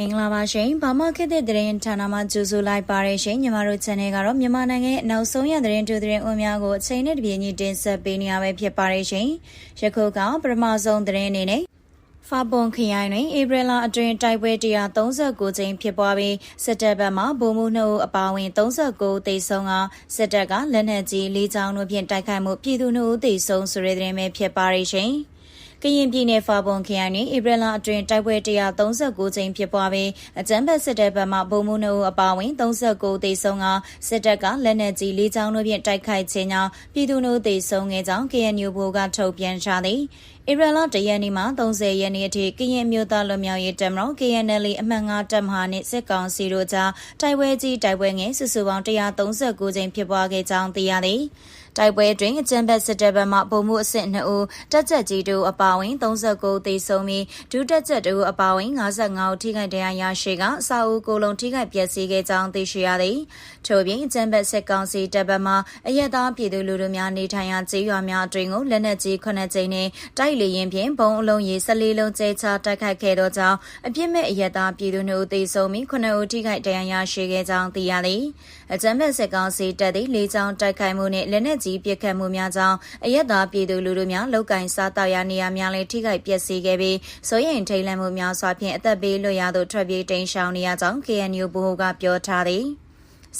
မင်္ဂလာပါရှင်။ဘာမခေတ်တဲ့သတင်းဌာနမှာကြိုဆိုလိုက်ပါရရှင်။ညီမတို့ channel ကတော့မြန်မာနိုင်ငံရဲ့နောက်ဆုံးရသတင်းတူသတင်းအွန်များကိုအချိန်နဲ့တပြေးညီတင်ဆက်ပေးနေရပဲဖြစ်ပါရရှင်။ယခုကပထမဆုံးသတင်းအနေနဲ့ဖာပွန်ခရိုင်တွင်ဧပြီလအတွင်းတိုက်ပွဲ139ကြိမ်ဖြစ်ပွားပြီးစစ်တပ်ဘက်မှဗိုလ်မှူးနှုတ်အပါအဝင်39တေဆုံးကစစ်တပ်ကလက်နက်ကြီးလေးချောင်းတို့ဖြင့်တိုက်ခိုက်မှုပြည်သူနှုတ်တေဆုံးဆိုတဲ့သတင်းပဲဖြစ်ပါရရှင်။က ရင်ပြည်နယ်ဖာပွန်ခရိုင်တွင်ဧပြီလအတွင်းတိုက်ပွဲ139ကြိမ်ဖြစ်ပွားပြီးအကြမ်းဖက်စစ်တပ်ဘက်မှဗိုလ်မှူးနှုတ်အပါအဝင်39တေဆုံးကစစ်တပ်ကလက်နက်ကြီးလေးချောင်းတို့ဖြင့်တိုက်ခိုက်ခြင်းကြောင့်ပြည်သူတို့တေဆုံးခဲ့ကြောင်း KNU ဘိုကထုတ်ပြန်ထားသည်။ဧပြီလ၁ရက်နေ့မှ30ရက်နေ့အထိကရင်မျိုးသားလွတ်မြောက်ရေးတပ်မတော် KNL အမှတ်9တပ်မဟာနှင့်စစ်ကောင်စီတို့ကြားတိုက်ပွဲကြီးတိုက်ပွဲငယ်စုစုပေါင်း139ကြိမ်ဖြစ်ပွားခဲ့ကြောင်းသိရသည်။ တိုက်ပွဲတွင်အကြမ်းဖက်စစ်တပ်ဘက်မှဗိုလ်မှူးအဆင့်2ဦးတပ်ချက်ကြီးတို့အပါအဝင်39သေဆုံးပြီးဒုတပ်ချက်တို့အပါအဝင်55ဦးထိခိုက်ဒဏ်ရာရရှိကအစာအုပ်ကိုလုံးထိခိုက်ပျက်စီးခဲ့ကြောင်းသိရှိရသည်။ထို့ပြင်အကြမ်းဖက်စစ်ကောင်စီတပ်ဘက်မှအရက်သားပြည်သူလူထုများနေထိုင်ရာကျေးရွာများအတွင်ကိုလက်နက်ကြီး9ကြိမ်နဲ့တိုက်လေရင်ဖြင့်ဘုံအလုံးရေ14လုံးကျဲချတိုက်ခိုက်ခဲ့သောကြောင့်အပြစ်မဲ့အရက်သားပြည်သူတို့သေဆုံးပြီး9ဦးထိခိုက်ဒဏ်ရာရရှိခဲ့ကြောင်းသိရသည်။အကြမ်းဖက်စစ်ကောင်စီတပ်သည်လေကြောင်းတိုက်ခိုက်မှုနှင့်လက်နက်ကြီးပစ်ခတ်မှုများကြောင့်အရက်သားပြည်သူလူထုများလောက်ကင်စားတောက်ရနေရာများလည်းထိခိုက်ပျက်စီးခဲ့ပြီးစိုးရိမ်ထိတ်လန့်မှုများစွာဖြင့်အသက်ပေးလွတ်ရသို့ထွက်ပြေးတိမ်းရှောင်နေရကြောင်း KNU ဘိုဟိုကပြောထားသည်။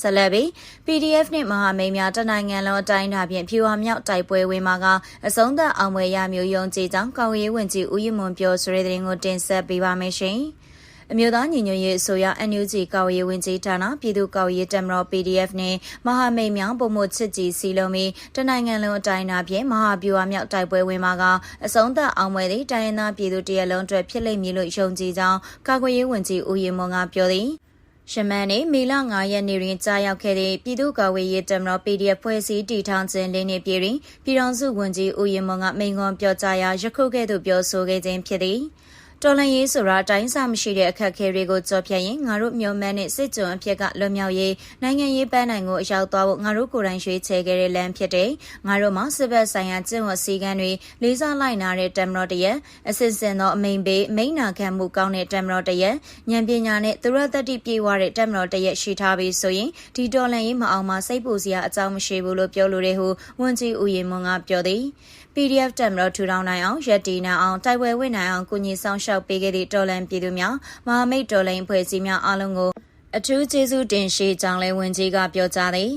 ဆက်လက်ပြီး PDF နှင့်မဟာမိတ်များတနိုင်ငံလုံးအတိုင်းအတာဖြင့်ဖြူဟာမြောက်တိုက်ပွဲဝင်မှာကအဆုံးသက်အောင်ပွဲရမျိုးယုံကြည်ကြောင်းကောင်းရေးဝင်ကြီးဦးရမွန်ပြောဆိုတဲ့တဲ့ရင်ကိုတင်ဆက်ပေးပါမယ်ရှင်။ အမျိုးသားညီညွတ်ရေးအစိုးရ NUG ကောက်ရေးဝင်ကြီးဌာနပြည်သူ့ကောက်ရေးတမတော် PDF နဲ့မဟာမိတ်များပုံမှုချစ်ကြည်စီလုံးပြီးတနိုင်ငံလုံးအတိုင်းအတာဖြင့်မဟာဗျူဟာမြောက်တိုက်ပွဲဝင်မှာကအဆုံးသက်အောင်ပွဲသည့်တိုင်းရင်းသားပြည်သူတရလုံးအတွက်ဖြစ်လိမ့်မည်လို့ယုံကြည်ကြောင်းကောက်ရေးဝင်ကြီးဦးရမွန်ကပြောသည်။ရှမန်နေမေလ9ရက်နေ့တွင်ကြာရောက်ခဲ့တဲ့ပြည်သူ့ကာကွယ်ရေးတပ်မတော် PDF ဖွဲ့စည်းတည်ထောင်ခြင်းလေးနှစ်ပြည့်တွင်ပြည်ထောင်စုဝန်ကြီးဦးရင်မွန်ကမိန့်ခွန်းပြောကြားရာယခုကဲ့သို့ပြောဆိုခဲ့ခြင်းဖြစ်သည်။ တော်လှန်ရေးဆိုတာအတိုင်းအဆမရှိတဲ့အခက်အခဲတွေကိုကြော်ဖြတ်ရင်ငါတို့မျှော်မှန်းတဲ့စစ်ကြုံအဖြစ်ကလွတ်မြောက်ရေးနိုင်ငံရေးပန်းနိုင်ကိုအရောက်သွားဖို့ငါတို့ကိုယ်တိုင်ရွေးချယ်ခဲ့တဲ့လမ်းဖြစ်တဲ့ငါတို့မှာစစ်ဘက်ဆိုင်ရာကျင့်ဝတ်စည်းကမ်းတွေလေးစားလိုက်နာတဲ့တမတော်တရက်အစစ်စင်သောအမိန်ပေးမိန်နာခံမှုကောင်းတဲ့တမတော်တရက်ဉာဏ်ပညာနဲ့သူရတတိပြေဝတဲ့တမတော်တရက်ရှိထားပြီးဆိုရင်ဒီတော်လှန်ရေးမအောင်မှာစိတ်ပူစရာအကြောင်းမရှိဘူးလို့ပြောလိုတဲ့ဟုဝန်ကြီးဦးရင်မွန်ကပြောသည် PDF တက်မတော်ထူထောင်နိုင်အောင်ရက်တီနိုင်အောင်တိုက်ပွဲဝင်နိုင်အောင်ကုညီဆောင်ရှောက်ပေးခဲ့သည့်တော်လန်ပြည်သူများမဟာမိတ်တော်လှန်ဖွဲ့စည်းများအားလုံးကိုအထူးကျေးဇူးတင်ရှိကြောင်းလည်းဝန်ကြီးကပြောကြားသည်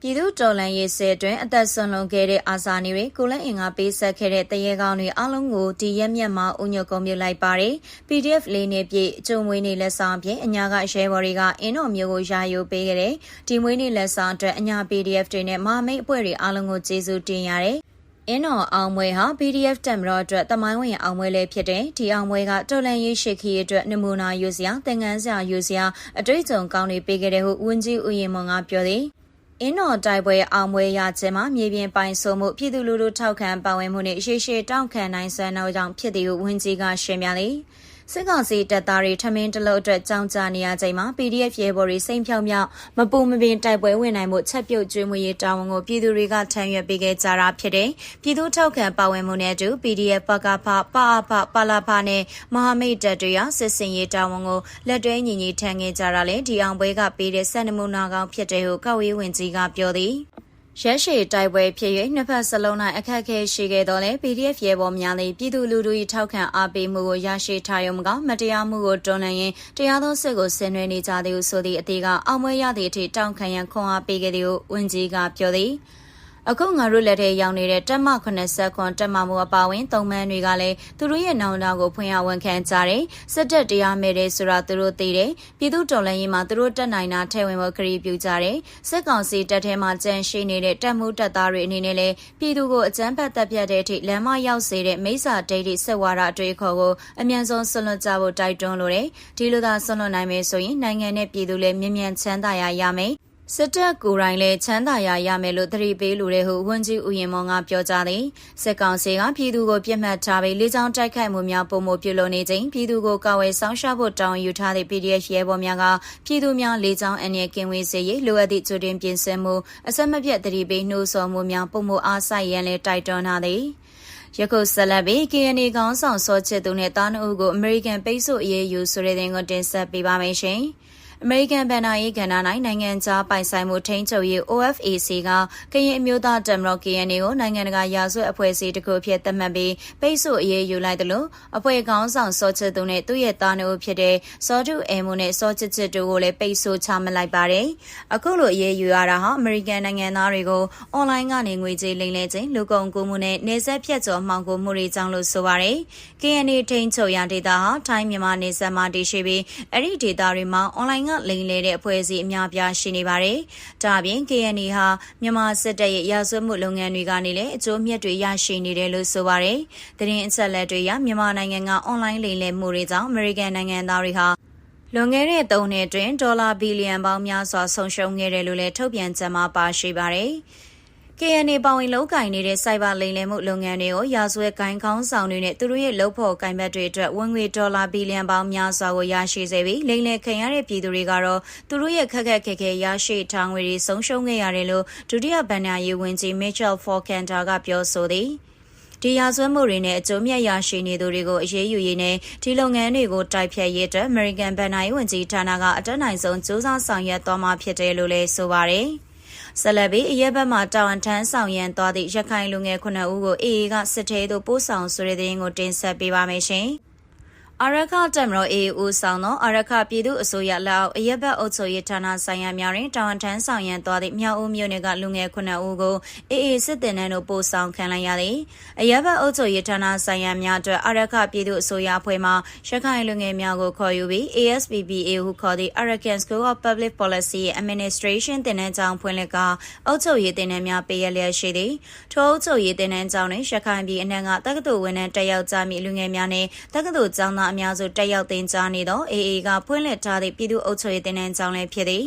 ပြည်သူတော်လှန်ရေးဆဲတွင်အသက်ဆုံးလွန်ခဲ့တဲ့အာဇာနည်တွေကိုလည်းအင်္ဂါပေးဆက်ခဲ့တဲ့တရေကောင်းတွေအလုံးကိုဒီရက်မြတ်မှာဥညွတ်ကုန်ပြလိုက်ပါတယ်။ PDF လေးနှစ်ပြည့်ကျုံမွေးနေ့လက်ဆောင်ဖြင့်အညာကရဲဘော်တွေကအင်းတော်မျိုးကိုယာယိုပေးခဲ့တဲ့ဒီမွေးနေ့လက်ဆောင်အတွက်အညာ PDF တွေနဲ့မဟာမိတ်အဖွဲ့တွေအားလုံးကိုကျေးဇူးတင်ရတယ်။ အင်းတော်အောင်ပွဲဟာ PDF တက်မတော်အတွက်တမိုင်းဝင်အောင်ပွဲလေးဖြစ်တဲ့ဒီအောင်ပွဲကတော်လန်ရေးရှိခီအတွက်နမူနာယူစရာသင်ခန်းစာယူစရာအတွေ့အကြုံကောင်းတွေပေးခဲ့တဲ့ဟုဝန်ကြီးဦးရင်မွန်ကပြောသည်အင်းတော်တိုက်ပွဲအောင်ပွဲရခြင်းမှာမြေပြင်ပိုင်ဆိုမှုပြည်သူလူထုထောက်ခံပါဝင်မှုနဲ့ရှေ့ရှေ့တောင်းခံနိုင်စွမ်းသောကြောင့်ဖြစ်သည်ဟုဝန်ကြီးကရှင်းပြသည်။ စစ်ကောင်စီတပ်သားတွေထမင်းတလုံးအတွက်ကြောင်းကြနေရချိန်မှာ PDF ရဲဘော်တွေစိတ်ဖြောင်းမြောက်မပူမပင်တိုက်ပွဲဝင်နိုင်မှုချက်ပြုတ်ကျွေးမွေရေးတာဝန်ကိုပြည်သူတွေကထမ်းရွက်ပေးခဲ့ကြတာဖြစ်တယ်။ပြည်သူထောက်ခံပါဝင်မှုနဲ့အတူ PDF ပကဖပအဖပလာဖနဲ့မဟာမိတ်တပ်တွေရစစ်စင်ရေးတာဝန်ကိုလက်တွဲညီညီထမ်းခဲ့ကြတာလေဒီအောင်ပွဲကပေးတဲ့စံနမူနာကောင်းဖြစ်တယ်ဟုကောက်ဝေးဝင်ကြီးကပြောသည်။ ရက်ရှည်တိုက်ပွဲဖြစ်၍နှစ်ဖက်စလုံး၌အခက်အခဲရှိခဲ့တော်လဲ PDF ရဲဘော်များလည်းပြည်သူလူထု၏ထောက်ခံအားပေးမှုကိုရရှိထားရုံမကမတရားမှုကိုတွန်းလှန်ရင်တရားသောစစ်ကိုဆင်နွှဲနေကြသည်ဟုဆိုသည့်အသေးကအောင်ပွဲရသည့်အထိတောင်းခံရန်ခွန်အားပေးခဲ့သည်ဟုဝန်ကြီးကပြောသည်။ အခုငါတို့လက်ထဲရောက်နေတဲ့တက်မ80ခွန်တက်မမှုအပါဝင်သုံးမန်းတွေကလည်းသူတို့ရဲ့နောင်တကိုဖွင့်ရဝန်ခံကြတယ်စစ်တပ်တရားမဲ့တယ်ဆိုတာသူတို့သိတယ်ပြည်သူတော်လှန်ရေးမှာသူတို့တက်နိုင်တာထဲဝင်ဖို့ခရီးပြုကြတယ်စစ်ကောင်စီတပ်ထဲမှာကြန့်ရှိနေတဲ့တပ်မှုတပ်သားတွေအနေနဲ့လည်းပြည်သူကိုအကြမ်းဖက်တပ်ဖြတ်တဲ့အထိလမ်းမရောက်စေတဲ့မိစ္ဆာဒိတ်တိစစ်ဝါဒအတွေ့အခေါ်ကိုအမြန်ဆုံးဆွလွတ်ကြဖို့တိုက်တွန်းလိုတယ်ဒီလိုသာဆွလွတ်နိုင်မယ်ဆိုရင်နိုင်ငံနဲ့ပြည်သူလည်းမြ мян ချမ်းသာရရမယ် စစ်တပ်ကိုယ်တိုင်လည်းချမ်းသာရရမယ်လို့သတိပေးလိုတဲ့ဟုဝန်ကြီးဦးရင်မောင်ကပြောကြားသည်စစ်ကောင်စီကပြည်သူကိုပြစ်မှတ်ထားပြီးလေးချောင်းတိုက်ခိုက်မှုများပုံမှုပြုလုပ်နေချိန်ပြည်သူကိုကာဝယ်ဆောင်ရှားဖို့တောင်းယူထားတဲ့ PDF ရဲဘော်များကပြည်သူများလေးချောင်းအနေကင်းဝေးစေရေးလိုအပ်သည့်ကြိုတင်ပြင်ဆင်မှုအစမပြတ်သတိပေးနှိုးဆော်မှုများပုံမှုအားဆိုင်ရန်လည်းတိုက်တွန်းထားသည်ယခုဆက်လက်ပြီး KNA ခေါင်းဆောင်စောချစ်သူနဲ့တားနှုတ်ကိုအမေရိကန်ပိတ်ဆို့အရေးယူဆိုတဲ့တင်ကိုတင်ဆက်ပေးပါမယ်ရှင်။ အမေရိကန်ဗန်နာရေးကဏ္ဍ၌နိုင်ငံခြားပိုင်ဆိုင်မှုထိန်းချုပ်ရေး OFAC ကကရင်အမျိုးသားတမတော် KNA ကိုနိုင်ငံတကာရာဇဝတ်အဖွဲ့အစည်းတစ်ခုဖြစ်သတ်မှတ်ပြီးပိတ်ဆို့အရေးယူလိုက်တယ်လို့အဖွဲ့ခေါင်းဆောင်စောချစ်သူနဲ့သူ့ရဲ့သားနှုတ်ဖြစ်တဲ့စောတုအဲမိုနဲ့စောချစ်ချစ်တို့ကိုလည်းပိတ်ဆို့ချမှတ်လိုက်ပါတယ်။အခုလိုအရေးယူရတာဟာအမေရိကန်နိုင်ငံသားတွေကိုအွန်လိုင်းကနေငွေကြေးလိမ်လည်ခြင်းလူကုန်ကူးမှုနဲ့နေဆက်ဖြတ်ကျော်မှောင်ခိုမှုတွေကြောင့်လို့ဆိုပါတယ်။ KNA ထိန်းချုပ်ရာဒေသဟာထိုင်းမြန်မာနေဆက်မှာတည်ရှိပြီးအဲ့ဒီဒေသတွေမှာအွန်လိုင်းကလိမ်လည်တဲ့အဖွဲ့အစည်းအများပြားရှိနေပါတယ်။ဒါ့အပြင် KNA ဟာမြန်မာစစ်တပ်ရဲ့ရာဇဝတ်မှုလုပ်ငန်းတွေကနေလည်းအကျိုးမြတ်တွေရရှိနေတယ်လို့ဆိုပါတယ်။သတင်းအချက်အလက်တွေရမြန်မာနိုင်ငံကအွန်လိုင်းလိမ်လည်မှုတွေကြောင့်အမေရိကန်နိုင်ငံသားတွေဟာလွန်ခဲ့တဲ့၃နှစ်အတွင်းဒေါ်လာဘီလီယံပေါင်းများစွာဆုံးရှုံးခဲ့တယ်လို့လည်းထုတ်ပြန်ချက်မှာပါရှိပါတယ်။ KNA ပါဝင်လုံးကင်နေတဲ့စိုက်ဘာလိမ်လည်မှုလုပ်ငန်းတွေကိုရာဇဝတ်ကိုင်းခေါင်းဆောင်တွေနဲ့သူတို့ရဲ့လုပ်ဖို့ကိုင်ဘတ်တွေအတွက်ဝင်ငွေဒေါ်လာဘီလီယံပေါင်းများစွာကိုရရှိစေပြီးလိမ်လည်ခံရတဲ့ပြည်သူတွေကတော့သူတို့ရဲ့ခက်ခက်ခဲခဲရရှိထားငွေတွေဆုံးရှုံးခဲ့ရတယ်လို့ဒုတိယဗန်နာရေးဝန်ကြီး Mitchell Falkenter ကပြောဆိုသည်ဒီရာဇဝတ်မှုတွေနဲ့အကျိုးမြတ်ရရှိနေသူတွေကိုအရေးယူရေးနဲ့ဒီလုပ်ငန်းတွေကိုတိုက်ဖြတ်ရေးအတွက် American ဗန်နာရေးဝန်ကြီးဌာနကအတက်နိုင်ဆုံးစူးစမ်းဆောင်ရွက်သွားမှာဖြစ်တယ်လို့လည်းဆိုပါတယ်။ ဆက်လက်ပြီးအရက်ဘက်မှာတာဝန်ထမ်းဆောင်ရန်သွားသည့်ရခိုင်လူငယ်9ဦးကိုအေအေကစစ်သေးသို့ပို့ဆောင်ဆိုတဲ့တဲ့ရင်ကိုတင်ဆက်ပေးပါမယ်ရှင်။ အာရခတက်မတော်အေဦးဆောင်သောအာရခပြည်သူအစိုးရလက်အောက်အရက်ဘတ်အုပ်ချုပ်ရေးဌာနဆိုင်ရာများတွင်တာဝန်ထမ်းဆောင်ရန်သွားသည့်မြောက်ဦးမြို့နယ်ကလူငယ်9ဦးကိုအေအေစစ်တင်တန်းတို့ပို့ဆောင်ခံလိုက်ရသည်အရက်ဘတ်အုပ်ချုပ်ရေးဌာနဆိုင်ရာများအတွက်အာရခပြည်သူအစိုးရအဖွဲ့မှရခိုင်လူငယ်များကိုခေါ်ယူပြီး ASPPA ဟုခေါ်သည့် Arakan School of Public Policy Administration တင်တန်းကျောင်းဖွင့်လှစ်ကအုပ်ချုပ်ရေးတင်တန်းများပေးရလျက်ရှိသည်ထိုအုပ်ချုပ်ရေးတင်တန်းကျောင်းတွင်ရခိုင်ပြည်အနှံ့ကတက္ကသိုလ်ဝန်ထမ်းတက်ရောက်ကြမည့်လူငယ်များနှင့်တက္ကသိုလ်ကျောင်းသားအများစုတက်ရောက်တင်ကြားနေသော AA ကဖွင့်လှစ်ထားသည့်ပြည်သူ့အုပ်ချုပ်ရေးတင်နန်းကြောင်းလည်းဖြစ်သည်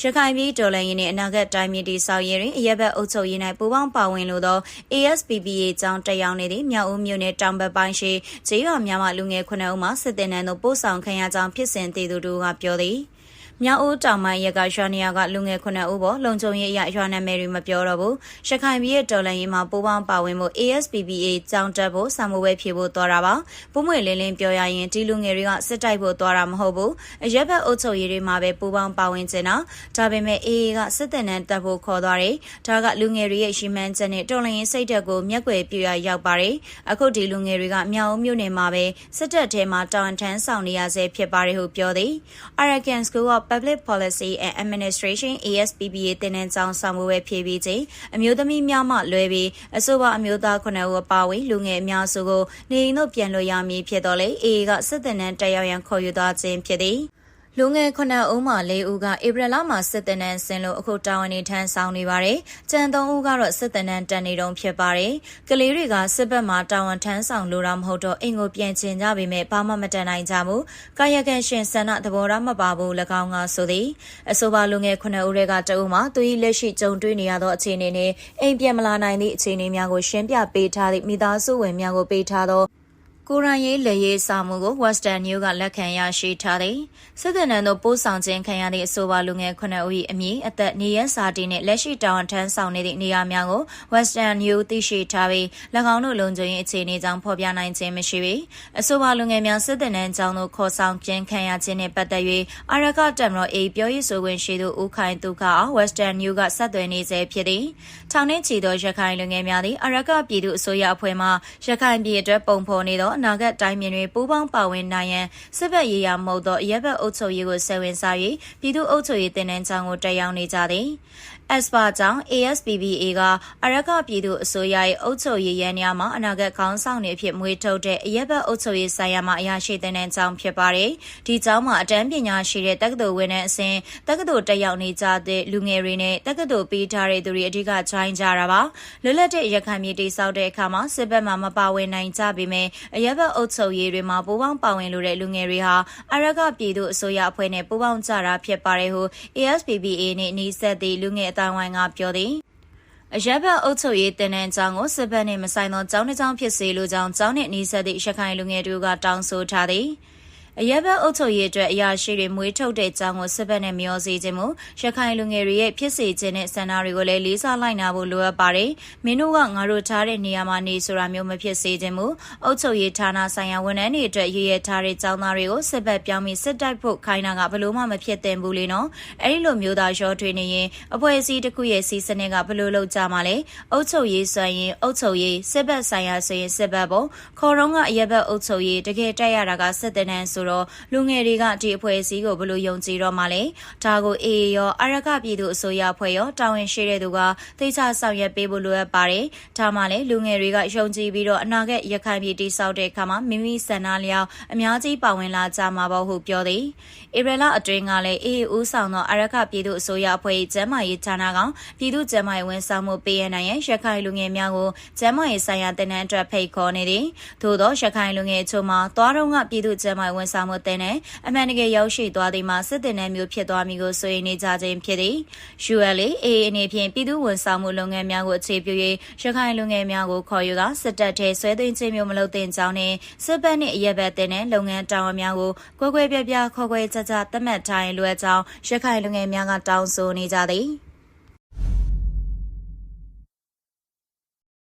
ရခိုင်ပြည်တော်လှန်ရေးနှင့်အနာဂတ်တိုင်းပြည်တည်ဆောက်ရေးတွင်အရက်ဘက်အုပ်ချုပ်ရေး၌ပူးပေါင်းပါဝင်လိုသော ASPPA ကျောင်းတက်ရောက်နေသည့်မြောက်ဦးမြို့နယ်တောင်ဘက်ပိုင်းရှိခြေရွာများမှလူငယ်9ဦးမှစစ်တင်နန်းသို့ပို့ဆောင်ခံရကြောင်းဖြစ်စဉ်တည်သူတို့ကပြောသည် မြောက်ဦးတောင်ပိုင်းရကရွာနေရကလူငယ်9ဦးပေါ်လုံခြုံရေးအရရွာနာမည်တွေမပြောတော့ဘူးရခိုင်ပြည်ရဲ့တော်လှန်ရေးမှာပူးပေါင်းပါဝင်မှု ASPPA ကြောင်းတက်ဖို့စာမိုးဝဲဖြေဖို့သွားတာပါပုံမွေလင်းလင်းပြောရရင်ဒီလူငယ်တွေကစစ်တိုက်ဖို့သွားတာမဟုတ်ဘူးအရက်ဘက်အုပ်ချုပ်ရေးတွေမှာပဲပူးပေါင်းပါဝင်နေတာဒါပေမဲ့ AA ကစစ်တပ်နဲ့တက်ဖို့ခေါ်သွားတယ်ဒါကလူငယ်တွေရဲ့ရှိမှန်းချက်နဲ့တော်လှန်ရေးစိတ်ဓာတ်ကိုမျက်ွယ်ပြရရောက်ပါတယ်အခုဒီလူငယ်တွေကမြောက်ဦးမြို့နယ်မှာပဲစစ်တပ်ထဲမှာတာဝန်ထမ်းဆောင်နေရဆဲဖြစ်ပါတယ်ဟုပြောသည် Arakan School of Public Policy and Administration ASPPA တင်နန်းကြောင်းဆောင်ဝဲဖြည့်ပြီးချိန်အမျိုးသမီးများမှလွဲပြီးအဆိုပါအမျိုးသား9ဦးပါဝင်လူငယ်အများစုကိုနေအိမ်သို့ပြန်လို့ရမည်ဖြစ်တော်လေ AA ကစစ်တပ်နန်းတက်ရောက်ရန်ခေါ်ယူသွားခြင်းဖြစ်သည် လူငယ်9ဦးမှ4ဦးကဧပြီလမှာစစ်တပ်နန်းဆင်လို့အခုတာဝန်နေထမ်းဆောင်နေပါတယ်။ကျန်3ဦးကတော့စစ်တပ်နန်းတက်နေတုံးဖြစ်ပါတယ်။ကလေးတွေကစစ်ဘက်မှာတာဝန်ထမ်းဆောင်လို့တော့မဟုတ်တော့အိမ်ကိုပြန်ချင်ကြပေမဲ့ဘာမှမတန်နိုင်ကြဘူး။ကာယကံရှင်ဆန္ဒသဘောထားမပါဘူး၎င်းကဆိုသည်။အဆိုပါလူငယ်9ဦးတွေကတအုပ်မှာသူ၏လက်ရှိကြုံတွေ့နေရသောအခြေအနေနဲ့အိမ်ပြန်မလာနိုင်သည့်အခြေအနေများကိုရှင်းပြပေးထားသည့်မိသားစုဝင်များကိုပေးထားသော ကိုရန်ရေးလေရေးစာမှုကို Western New ကလက်ခံရရှိထားသည်စစ်တပ်နန်းတို့ပို့ဆောင်ခြင်းခံရသည့်အဆိုပါလူငယ်9ဦး၏အမည်အသက်နေရစာတီနှင့်လက်ရှိတာဝန်ထမ်းဆောင်နေသည့်နေရာများကို Western New သိရှိထားပြီး၎င်းတို့လုံခြုံရေးအခြေအနေကြောင့်ဖော်ပြနိုင်ခြင်းမရှိပေအဆိုပါလူငယ်များစစ်တပ်နန်းကျောင်းသို့ခေါ်ဆောင်ခြင်းခံရခြင်းနှင့်ပတ်သက်၍အာရကတက်မတော် A ပြောရေးဆိုခွင့်ရှိသူဦးခိုင်သူခအောင် Western New ကဆက်သွယ်နေစေဖြစ်သည်ထောင်နှင့်ချီသောရခိုင်လူငယ်များသည်အာရကပြည်သူအစိုးရအဖွဲ့မှရခိုင်ပြည်အတွက်ပုံဖော်နေသောအနာဂတ်တိုင်းပြည်တွင်ပူးပေါင်းပါဝင်နိုင်ရန်စစ်ဘက်ရေးရာမဟုတ်သောရပ်ဘက်အုပ်ချုပ်ရေးကိုဆယ်ဝင်စား၍ပြည်သူ့အုပ်ချုပ်ရေးတင်နန်းချောင်းကိုတက်ရောက်နေကြသည်။ ESPA ကြောင့် ASPBA ကအရကပြည်သူအစိုးရရဲ့အုပ်ချုပ်ရေးရန်ရာမှာအနာဂတ်ခေါင်းဆောင်တွေအဖြစ်မွေးထုတ်တဲ့အရက်ဘတ်အုပ်ချုပ်ရေးဆိုင်ရာမှာအရာရှိတဲ့ကြောင်းဖြစ်ပါတယ်။ဒီကြောင်းမှာအတန်းပညာရှိတဲ့တက္ကသိုလ်ဝင်တဲ့အစဉ်တက္ကသိုလ်တက်ရောက်နေကြတဲ့လူငယ်တွေနဲ့တက္ကသိုလ်ပေးထားတဲ့သူတွေအဓိကချိုင်းကြတာပါ။လွတ်လပ်တဲ့ရခိုင်ပြည်တိဆောက်တဲ့အခါမှာစစ်ဘက်မှာမပါဝင်နိုင်ကြပေမဲ့အရက်ဘတ်အုပ်ချုပ်ရေးတွေမှာပူးပေါင်းပါဝင်လို့တဲ့လူငယ်တွေဟာအရကပြည်သူအစိုးရအဖွဲ့နဲ့ပူးပေါင်းကြတာဖြစ်ပါတယ်ဟု ASPBA နဲ့နှီးဆက်သည့်လူငယ်အတိုင်းဝိုင်းကပြောသည်အရက်ဘတ်အုပ်ချုပ်ရေးတင်တဲ့အကြောင်းကိုစစ်ဘက်နှင့်မဆိုင်သောကျောင်းတစ်ကျောင်းဖြစ်စေလိုကြောင်းကျောင်းနှင့်နှီးဆက်သည့်ရခိုင်လူငယ်တို့ကတောင်းဆိုထားသည် အရက်ဘက်အုပ်ချုပ်ရေးအတွက်အရာရှိတွေမွေးထုတ်တဲ့ကြောင်းကိုစစ်ဘက်နဲ့မျောစေခြင်းမူရခိုင်လူငယ်တွေရဲ့ဖြစ်စေခြင်းနဲ့ဆန္ဒတွေကိုလည်းလေးစားလိုက်နာဖို့လိုအပ်ပါတယ်။မင်းတို့ကငါတို့ထားတဲ့နေရာမှာနေဆိုတာမျိုးမဖြစ်စေခြင်းမူအုပ်ချုပ်ရေးဌာနဆိုင်ရာဝန်ထမ်းတွေအတွက်ရည်ရထားတဲ့ကြောင်းသားတွေကိုစစ်ဘက်ပြောင်းပြီးစစ်တိုက်ဖို့ခိုင်းတာကဘလို့မှမဖြစ်သင့်ဘူးလေနော်။အဲဒီလိုမျိုးသားရောထွေးနေရင်အဖွဲ့အစည်းတစ်ခုရဲ့စီစနစ်ကဘလို့လောက်ကြမှာလဲ။အုပ်ချုပ်ရေးဆိုရင်အုပ်ချုပ်ရေးစစ်ဘက်ဆိုင်ရာဆိုရင်စစ်ဘက်ပေါ့ခေါ်တော့ကအရက်ဘက်အုပ်ချုပ်ရေးတကယ်တက်ရတာကစစ်တနန်းဆိုတော့လူငယ်တွေကဒီအဖွဲ့အစည်းကိုဘလို့ယုံကြည်တော့မှလဲဒါကိုအေးရောအရကပြည်သူအစိုးရဖွဲ့ရောတာဝန်ရှိတဲ့သူကသိချဆောင်ရွက်ပေးဖို့လိုအပ်ပါတယ်ဒါမှလည်းလူငယ်တွေကယုံကြည်ပြီးတော့အနာဂတ်ရခိုင်ပြည်တိစောက်တဲ့အခါမှာမိမိဆန္ဒလျောက်အများကြီးပါဝင်လာကြမှာပေါ့ဟုပြောသည်ဧပြီလအတွင်းကလည်းအေးဦးဆောင်သောအရကပြည်သူအစိုးရအဖွဲ့ကျမ်းမာရေးဌာနကပြည်သူ့ကျမ်းမာရေးဝန်ဆောင်မှုပေးရနိုင်ရန်ရခိုင်လူငယ်များကိုကျမ်းမာရေးဆိုင်ရာတင်နန်းအတွက်ဖိတ်ခေါ်နေသည်သို့သောရခိုင်လူငယ်အချို့မှာသွားတော့ကပြည်သူ့ကျမ်းမာရေးဝန်ဆောင်မှုတင်နဲ့အမှန်တကယ်ရောက်ရှိသွားသည်မှာစစ်တင်တဲ့မျိုးဖြစ်သွားမည်ကိုဆိုရင်နေကြခြင်းဖြစ်သည် ULA AA အနေဖြင့်ပြည်သူ့ဝန်ဆောင်မှုလုပ်ငန်းများကိုအခြေပြု၍ရခိုင်လူငယ်များကိုခေါ်ယူကစစ်တပ်ထဲဆွဲသွင်းခြင်းမျိုးမလုပ်သင့်ကြောင်းနဲ့စစ်ဘက်နှင့်အရက်ဘက်တင်တဲ့လုပ်ငန်းတာဝန်များကိုကွဲကွဲပြားပြားခေါ်ခွဲကြကြသတ်မှတ်ထားရင်လိုအပ်ကြောင်းရခိုင်လူငယ်များကတောင်းဆိုနေကြသည်